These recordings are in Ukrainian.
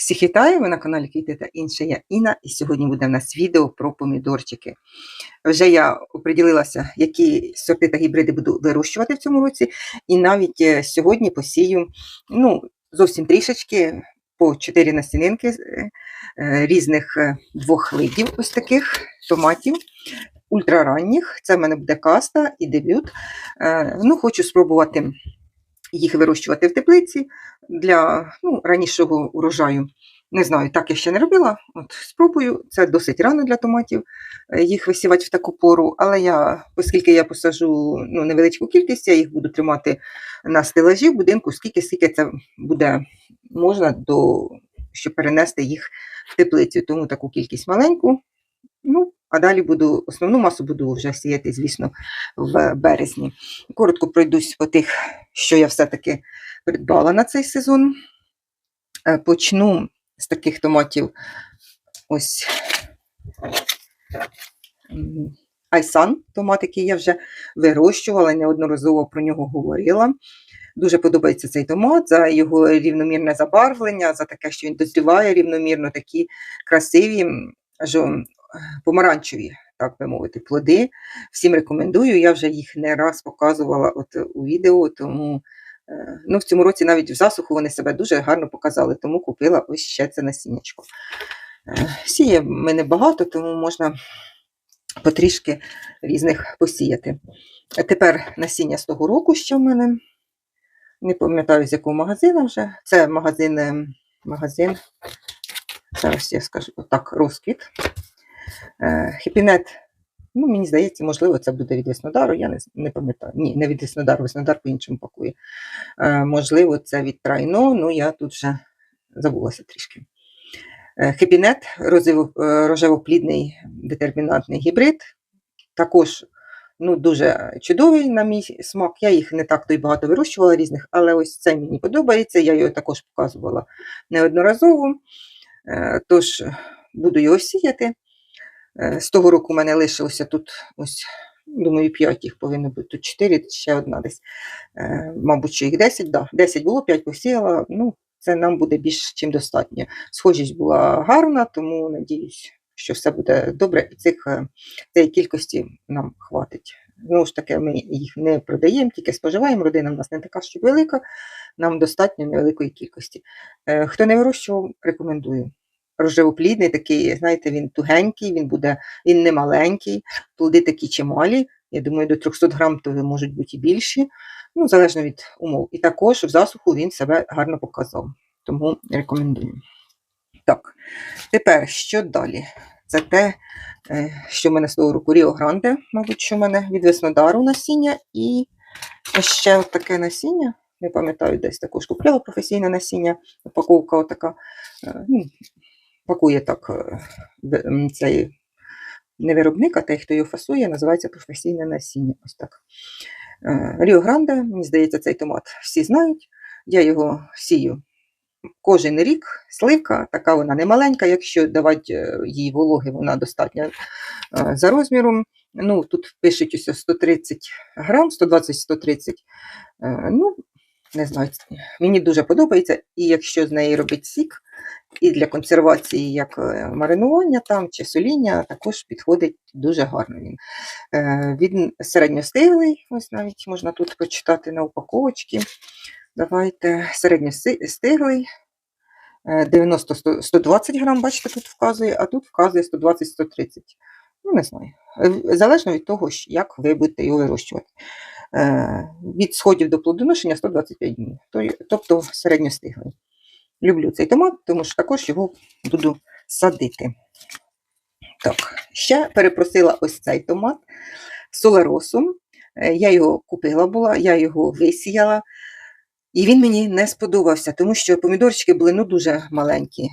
Всіх вітаю, ви на каналі Квіти та інше. Я Інна, і сьогодні буде в нас відео про помідорчики. Вже я оприділилася, які сорти та гібриди буду вирощувати в цьому році, і навіть е, сьогодні посію ну, зовсім трішечки по 4 насінинки е, е, різних двох видів ось таких томатів. Ультраранніх, це в мене буде каста і дебют. Ну, хочу спробувати їх вирощувати в теплиці для ну, ранішого урожаю. Не знаю, так я ще не робила. От спробую. Це досить рано для томатів е, їх висівати в таку пору. Але я, оскільки я посажу ну, невеличку кількість, я їх буду тримати на стелажі в будинку, скільки, скільки це буде можна, до, щоб перенести їх в теплицю. Тому таку кількість маленьку. Ну, а далі буду основну масу буду вже сіяти, звісно, в березні. Коротко пройдусь по тих, що я все-таки придбала на цей сезон. Е, Почну з таких томатів. Ось Айсан, томат, який я вже вирощувала, неодноразово про нього говорила. Дуже подобається цей томат за його рівномірне забарвлення, за таке, що він дозріває рівномірно, такі красиві, жо- помаранчеві, так би мовити, плоди. Всім рекомендую. Я вже їх не раз показувала от у відео, тому ну, в цьому році навіть в засуху вони себе дуже гарно показали, тому купила ось ще це насіннячко. Е, Сіє в мене багато, тому можна потрішки різних посіяти. Тепер насіння з того року, що в мене. Не пам'ятаю, з якого магазину вже. Це магазин, е, магазин. Зараз я скажу так, розквіт. Е, Хепінет, ну, мені здається, можливо, це буде від Веснодару, я не, не пам'ятаю. Ні, не від Веснодару, Веснодар по-іншому пакує. Е, Можливо, це від Трайно, ну я тут вже забулася трішки. Е, Хепінет, е, детермінантний гібрид. Також ну, дуже чудовий на мій смак. Я їх не так то й багато вирощувала різних, але ось цей мені подобається. Я його також показувала неодноразово. Е, Тож буду його сіяти. Е, З того року в мене лишилося тут ось, думаю, 5 їх повинно бути, тут 4, ще одна десь. Е, Мабуть, що їх 10, да, 10 було, 5 посіяла. Ну, це нам буде більш чим достатньо. Схожість була гарна, тому надіюсь, що все буде добре, і цих, е, цієї кількості нам хватить. Знову ж таки, ми їх не продаємо, тільки споживаємо. Родина в нас не така, що велика, нам достатньо невеликої кількості. Е, Хто не вирощував, рекомендую рожевоплідний, такий, знаєте, він тугенький, він буде, він не маленький, плоди такі чималі. Я думаю, до 300 грам то можуть бути і більші, ну, залежно від умов. І також в засуху він себе гарно показав. Тому рекомендую. Так, тепер що далі? Це те, е, що в мене з того року Ріо Гранде, мабуть, що в мене від Веснодару насіння, і ще таке насіння. Не пам'ятаю, десь також купляла професійне насіння, упаковка отака. Е, пакує так е, цей не виробник, а той, хто його фасує, називається професійне насіння. Ось так. Ріо Гранде, мені здається, цей томат всі знають. Я його сію кожен рік. Сливка, така вона не маленька, якщо давати е, їй вологи, вона достатня е, за розміром. Ну, тут пишуть ось 130 грам, 120-130. Е, Ну, не знаю, мені дуже подобається. І якщо з неї робить сік, і для консервації, як е, маринування там чи соління, також підходить дуже гарно він. Е, Він середньостиглий, ось навіть можна тут прочитати на упаковочці. Давайте середньостиглий. е, 90-120 грам, бачите, тут вказує, а тут вказує 120-130. Ну, не знаю. Е, Залежно від того, як ви будете його вирощувати. Е, Від сходів до плодоношення 125 днів, тобто середньостиглий. Люблю цей томат, тому що також його буду садити. Так, ще перепросила ось цей томат солеросом. Е, Я його купила була, я його висіяла, і він мені не сподобався, тому що помідорчики були ну, дуже маленькі.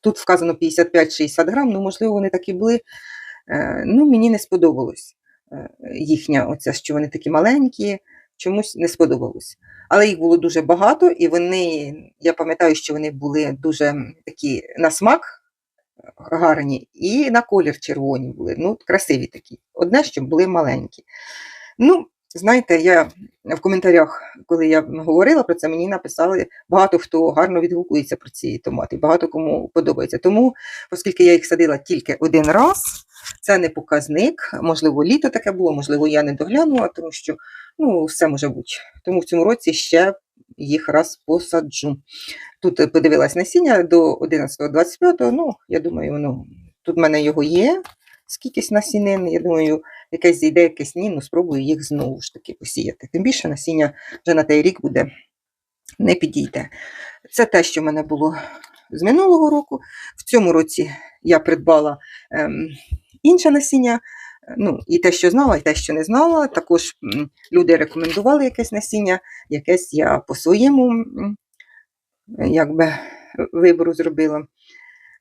Тут вказано 55-60 грам, ну, можливо, вони такі були. Е, Ну, мені не сподобалось е, їхня, оця, що вони такі маленькі, чомусь не сподобалось. Але їх було дуже багато, і вони, я пам'ятаю, що вони були дуже такі на смак гарні, і на колір червоні були. Ну, красиві такі. Одне, що були маленькі. Ну, знаєте, я в коментарях, коли я говорила про це, мені написали багато хто гарно відгукується про ці томати, багато кому подобається. Тому, оскільки я їх садила тільки один раз, це не показник. Можливо, літо таке було, можливо, я не доглянула, тому що ну, все може бути. Тому в цьому році ще їх раз посаджу. Тут е, подивилась насіння до 11-25, ну, я думаю, воно тут в мене його є, скількись насінин, я думаю, якесь зійде, якесь ні, ну спробую їх знову ж таки посіяти. Тим більше насіння вже на той рік буде не підійде. Це те, що в мене було з минулого року. В цьому році я придбала ем, інше насіння. Ну, і те, що знала, і те, що не знала. Також люди рекомендували якесь насіння, якесь я по своєму якби, вибору зробила.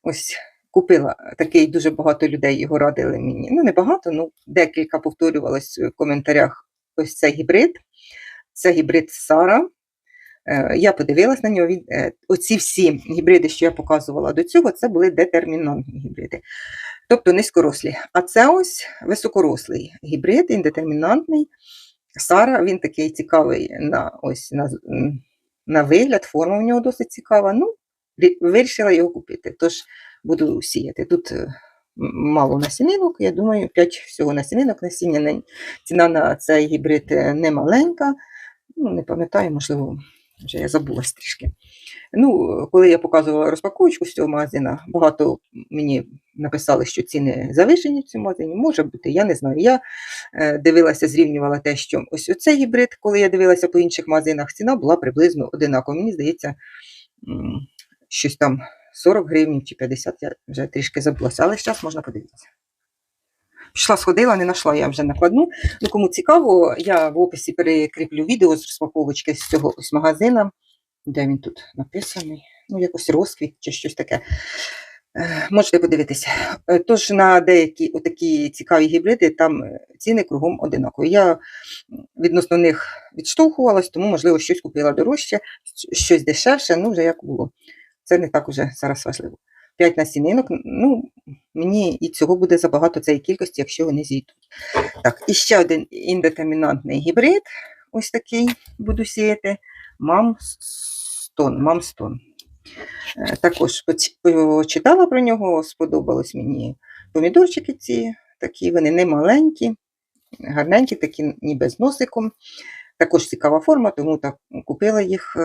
Ось купила такий, дуже багато людей його радили мені. Ну, не багато, ну декілька повторювалось в коментарях. Ось цей гібрид. Це гібрид Сара. Е, Я подивилась на нього. Е, оці всі гібриди, що я показувала до цього, це були детермінантні гібриди. Тобто низькорослі. А це ось високорослий гібрид, індетермінантний. Сара, він такий цікавий на, ось, на, на вигляд, форма у нього досить цікава. Ну, вирішила його купити. Тож буду сіяти. Тут е, мало насінинок, я думаю, 5 всього насінинок насіння. Ціна на цей гібрид е, не маленька. Ну, не пам'ятаю, можливо, вже я забулась трішки. Ну, коли я показувала розпаковочку з цього магазину, багато мені написали, що ціни завишені в цьому магазині. Може бути, я не знаю. Я е, дивилася, зрівнювала те, що ось оцей гібрид, коли я дивилася по інших магазинах, ціна була приблизно одинакова. Мені здається, щось там 40 гривень чи 50, я вже трішки забулася, але зараз можна подивитися. Пішла, сходила, не знайшла я вже накладну. Ну, кому цікаво, я в описі перекріплю відео з розпаковочки з цього ось магазина. Де він тут написаний? Ну, якось розквіт чи щось таке. Е, Можете подивитися. Е, Тож на деякі отакі цікаві гібриди там е, ціни кругом одинакові. Я відносно них відштовхувалась, тому, можливо, щось купила дорожче, щось дешевше, ну вже як було. Це не так уже зараз важливо. 5 насінинок, ну, мені і цього буде забагато цієї кількості, якщо вони зійдуть. Так, і ще один індетермінантний гібрид, ось такий буду сіяти. Мамстон. Мамстон. Е, Також почитала про нього, сподобались мені помідорчики ці, такі, вони не маленькі, гарненькі, такі ніби з носиком. Також цікава форма, тому так купила їх.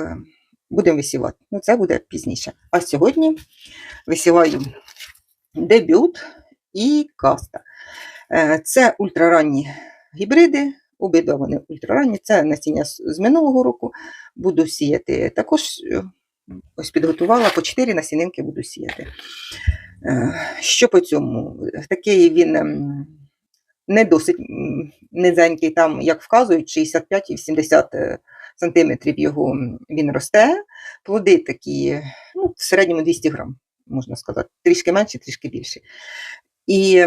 Будемо висівати. Ну, це буде пізніше. А сьогодні висіваю дебют і каста. Е, Це ультраранні гібриди, обидва вони ультраранні. Це насіння з минулого року. Буду сіяти. Також е, ось підготувала по 4 насінинки буду сіяти. Е, Що по цьому? Такий він ем, не досить низенький, там, як вказують, 65 і 70 е, сантиметрів його він росте. Плоди такі, ну, в середньому 200 грам, можна сказати, трішки менше, трішки більше. І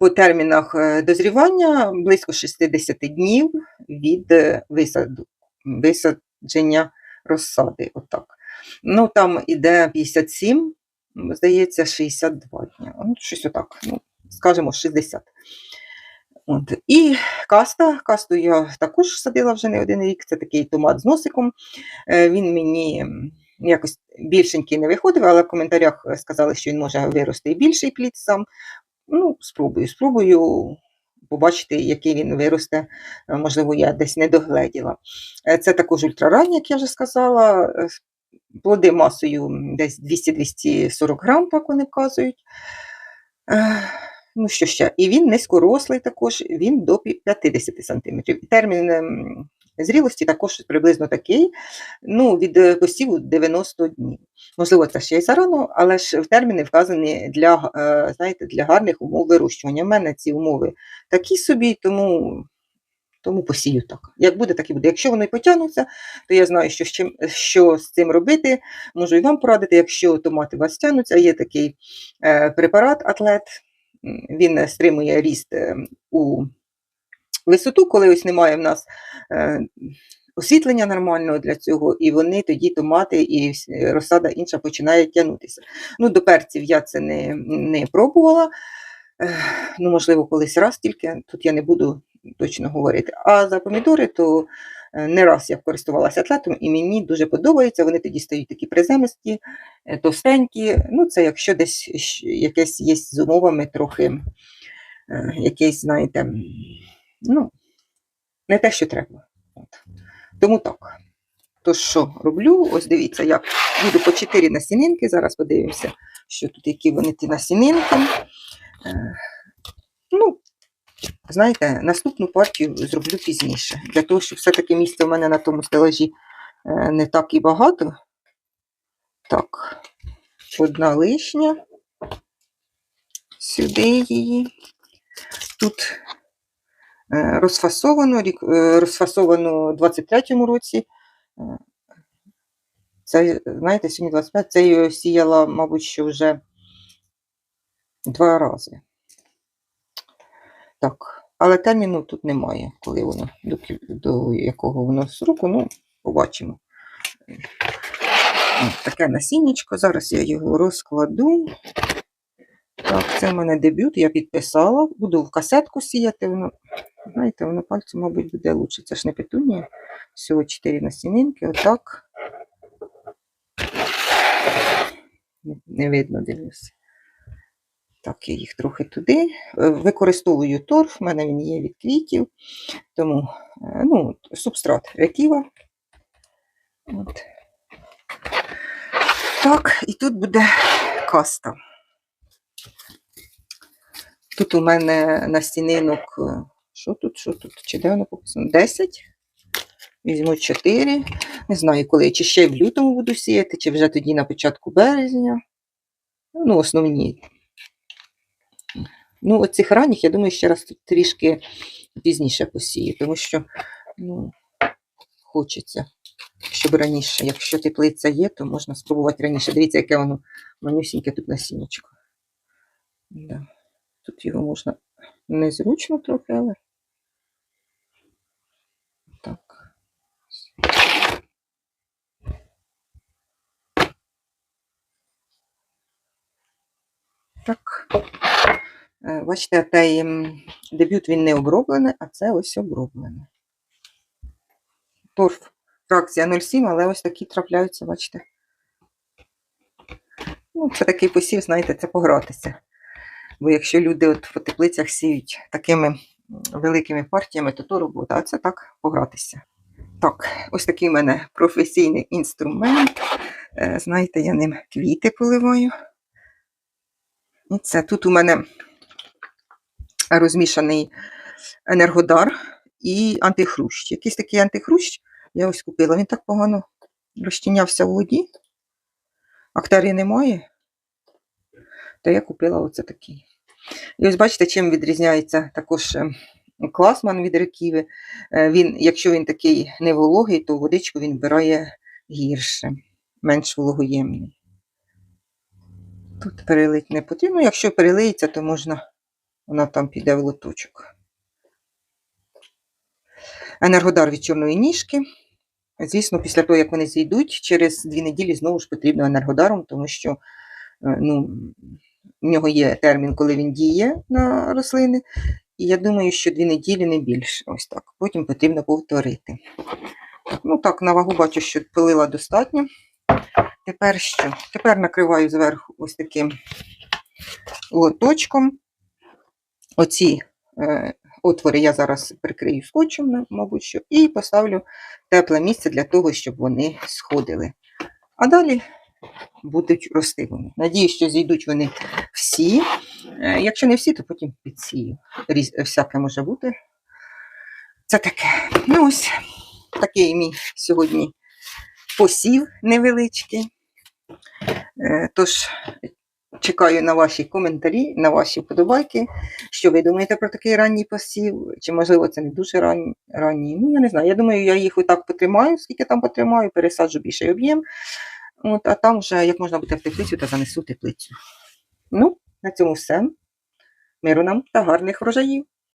по термінах е, дозрівання близько 60 днів від е, висаду, висадження розсади. Отак. Ну, там іде 57, здається, 62 дня. Ну, щось отак, ну, скажімо, 60. От. І каста. Касту я також садила вже не один рік. Це такий томат з носиком. Е, Він мені якось більшенький не виходив, але в коментарях е, сказали, що він може вирости і більший плід сам. Ну, спробую, спробую побачити, який він виросте. Е, Можливо, я десь не догледіла. Це також ультраранній, як я вже сказала. Плоди масою десь 200-240 грам, так вони вказують. Е, Ну, що ще? І він низькорослий також, він до 50 см. Термін ем, зрілості також приблизно такий, ну, від е, посіву 90 днів. Можливо, це ще й зарано, але ж в терміни вказані для, е, знаєте, для гарних умов вирощування. У мене ці умови такі собі, тому, тому посію так. Як буде, так і буде. Якщо вони потягнуться, то я знаю, що з, чим, що з цим робити. Можу і вам порадити, якщо томати у вас тягнуться, є такий е, препарат атлет. Він стримує ріст е, у висоту, коли ось немає в нас е, освітлення нормального для цього, і вони тоді томати і розсада інша починає тягнутися. Ну, до перців я це не, не пробувала. Ну, можливо, колись раз тільки. Тут я не буду точно говорити. А за помідори, то не раз я користувалася атлетом, і мені дуже подобається. Вони тоді стають такі приземисті, е, товстенькі. Ну, це якщо десь якесь є з умовами трохи, е, якесь, знаєте, ну, не те, що треба. От. Тому так. То що роблю? Ось дивіться, я буду по 4 насінинки. Зараз подивимося, що тут, які вони ті насінинки. Е, Ну, знаєте, наступну партію зроблю пізніше. Для того, щоб все-таки місця в мене на тому стелажі е, не так і багато. Так, одна лишня. Сюди її. Тут е, розфасовано, е, розфасовано у 23-му році. Це, знаєте, сьогодні 25, це я сіяла, мабуть, що вже два рази. Так, але терміну тут немає, коли воно, до, до якого воно сроку, ну, побачимо. Таке насіннячко. Зараз я його розкладу. Так, це в мене дебют, я підписала. Буду в касетку сіяти. Воно, знаєте, воно пальцем, мабуть, буде лучше. Це ж не петунія. Всього 4 насінинки, отак. Не видно, дивлюся. Так, я їх трохи туди. Е, Використовую торф, в мене він є від квітів. Тому е, ну, субстрат реківа. От. Так, і тут буде каста. Тут у мене на стінинок, е, що тут, що тут, чи де воно написано? 10. Візьму 4. Не знаю, коли, чи ще в лютому буду сіяти, чи вже тоді на початку березня. Ну, основні. Ну, оцих ранніх, я думаю, ще раз трішки пізніше посію, тому що ну, хочеться, щоб раніше. Якщо теплиця є, то можна спробувати раніше. Дивіться, яке воно манюсіньке тут насіннячко. Да. Тут його можна незручно трохи, але так. Так. Бачите, той дебют він не оброблений, а це ось оброблене. Торф. Фракція 0,7, але ось такі трапляються, бачите. Ну, це такий посів, знаєте, це погратися. Бо якщо люди от по теплицях сіють такими великими партіями, то то робота, а це так погратися. Так, ось такий в мене професійний інструмент. Е, Знаєте, я ним квіти поливаю. І це тут у мене розмішаний енергодар і антихрущ. Якийсь такий антихрущ я ось купила. Він так погано розчинявся в воді. Актарії немає. То я купила оце такий. І ось бачите, чим відрізняється також е, класман від реківи. Е, Він, якщо він такий невологий, то водичку він вбирає гірше, менш вологоємний. Тут перелить не потрібно. Якщо перелиється, то можна, вона там піде в лоточок. Енергодар від чорної ніжки. Звісно, після того, як вони зійдуть, через дві неділі знову ж потрібно енергодаром, тому що е, ну, в нього є термін, коли він діє на рослини. І я думаю, що дві неділі не більше. Ось так. Потім потрібно повторити. Ну так, на вагу бачу, що пилила достатньо. Тепер що? Тепер накриваю зверху ось таким лоточком. Оці е, отвори я зараз прикрию скотчем, мабуть, що, і поставлю тепле місце для того, щоб вони сходили. А далі будуть рости вони. Надіюсь, що зійдуть вони всі. Е, Якщо не всі, то потім підсію. Різ, всяке може бути. Це таке. Ну ось такий мій сьогодні посів невеличкий. Е, Тож, чекаю на ваші коментарі, на ваші вподобайки. Що ви думаєте про такий ранній посів? Чи, можливо, це не дуже ранній? ранній? Ну, я не знаю. Я думаю, я їх отак потримаю, скільки там потримаю, пересаджу більший об'єм. От, а там вже як можна буде в теплицю та занесу теплицю. Ну, на цьому все. Миру нам та гарних врожаїв.